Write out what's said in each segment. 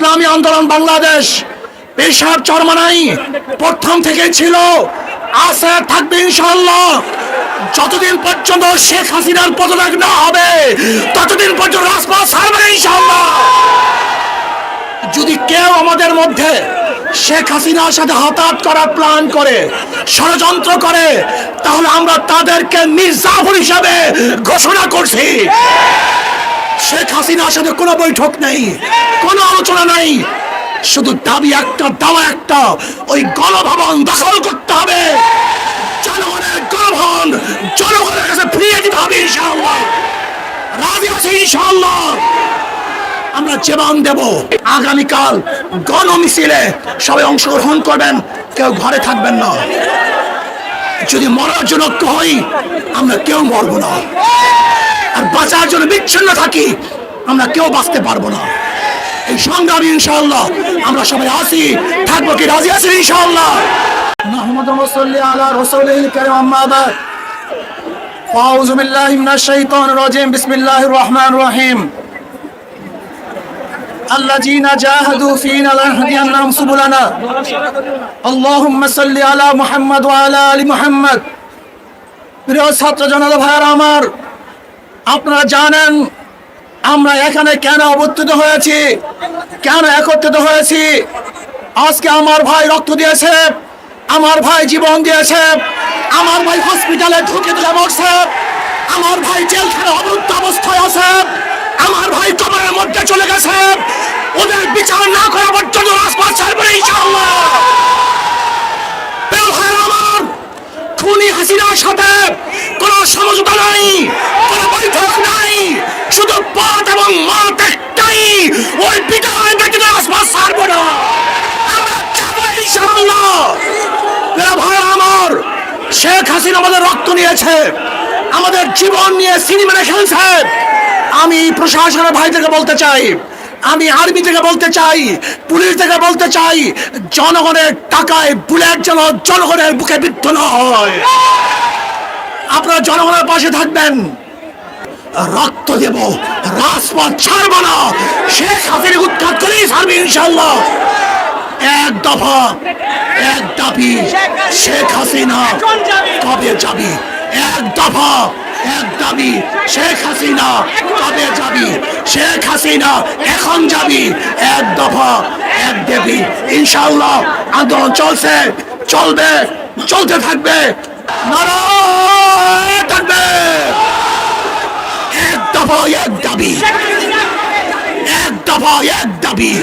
ইসলামী আন্দোলন বাংলাদেশ, পেশার চরমানাই প্রথম থেকে ছিল। আছে, থাকবে ইনশাল্লাহ যতদিন পর্যন্ত শেখ হাসিনার পদত্যাগ না হবে, ততদিন পর্যন্ত রাজপথ ছাড়বে ইনশাল্লাহ যদি কেউ আমাদের মধ্যে শেখ হাসিনার সাথে হতাহত করার প্ল্যান করে, ষড়যন্ত্র করে, তাহলে আমরা তাদেরকে মির্জাফর হিসাবে ঘোষণা করছি। শেখ হাসিনার সাথে কোনো বৈঠক নেই, কোনো আলোচনা নেই। শুধু দাবি একটা, দাওয়া একটা, ওই গণভবন দখল করতে হবে। জনগণের গণভবন, জনগণের কাছে ফিরিয়ে দিতে হবে ইনশাআল্লাহ। রাজি আছে ইনশাআল্লাহ। আমরা জীবন দেব। আগামীকাল গণ মিছিলে সবাই অংশগ্রহণ করবেন, কেউ ঘরে থাকবেন না। যদি মরার জন্য হই আমরা কেউ মরবো না। আর বাঁচার জন্য বিচ্ছিন্ন থাকি আমরা কেউ বাঁচতে পারবো না এই সংগ্রামী ইনশাআল্লাহ আমরা সবাই আসি থাকবো কি রাজি আছি ইনশাআল্লাহ محمد صل على رسوله الكريم أما بعد فأعوذ بالله من الشيطان الرجيم بسم الله الرحمن الرحيم الذين جاهدوا فينا لنهدينهم سبلنا اللهم صل على محمد وعلى آل محمد প্রিয় ছাত্র জনতা ভাইয়েরা আমার আপনারা জানেন, আমরা এখানে কেন অবস্থিত হয়েছি? কেন একত্রিত হয়েছি? আজকে আমার ভাই রক্ত দিয়েছে, আমার ভাই জীবন দিয়েছে, আমার ভাই হসপিটালে ঢুকে দিলে মরছে, আমার ভাই জেলখানে অবরুদ্ধ অবস্থায় আছে, আমার ভাই কবরের মধ্যে চলে গেছে। ওদের বিচার না করা পর্যন্ত রাজপথ ছাড়বে ইনশাআল্লাহ। খুনি হাসিনার সাথে কোনো সমঝোতা নাই। আমার, শেখ হাসিনা আমাদের রক্ত নিয়েছে, আমাদের জীবন নিয়ে সিনেমা খেলছে আমি প্রশাসনের ভাইদেরকে বলতে চাই, আমি আর্মি থেকে বলতে চাই, পুলিশ থেকে বলতে চাই, জনগণের টাকায় বুলেট যেন জনগণের বুকে বিদ্ধ না হয়। আপনারা জনগণের পাশে থাকবেন। রক্ত দেব, রাজপথ ছাড়বো না। শেখ হাসিনা উৎখাত করেই ছাড়বে ইনশাল্লাহ এক দফা, এক দাবি শেখ হাসিনা কবে যাবি? এক দফা, এক দাবি শেখ হাসিনা কবে যাবি? শেখ হাসিনা এখন যাবি। এক দফা, এক দেবী। ইনশাল্লাহ আন্দোলন চলছে, চলবে, চলতে থাকবে। থাকবে। এক দফা, এক দাবি। এক দফা, এক দাবি।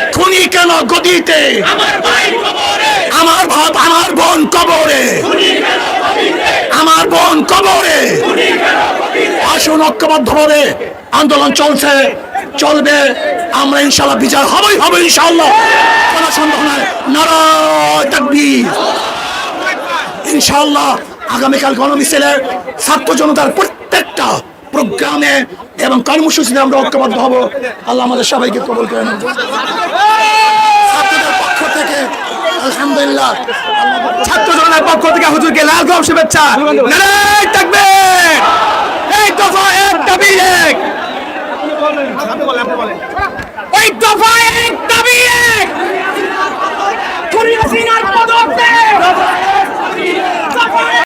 খুনি কেন গদিতে? আমার ভাব আমার বোন কবরে। আমার বোন কবরে। আসুন ধরে আন্দোলন চলছে চলবে। আমরা ইনশাল্লাহ বিচার হবেই হবে ইনশাল্লাহ কোনো সন্দেহ নাই। নারায় তাকবীর। ইনশাল্লাহ আগামীকাল গণমিছিলে ছাত্র জনতার প্রত্যেকটা প্রোগ্রামে এবং কর্মসূচিতে আমরা ঐক্যবদ্ধ হব। আল্লাহ আমাদের সবাইকে কবল করে ছাত্রদের পক্ষ থেকে আলহামদুলিল্লাহ। ছাত্র জনতার পক্ষ থেকে হুজুরকে লাল শুভেচ্ছা। থাকবে এই দফা এক দাবি এক এই দফা এক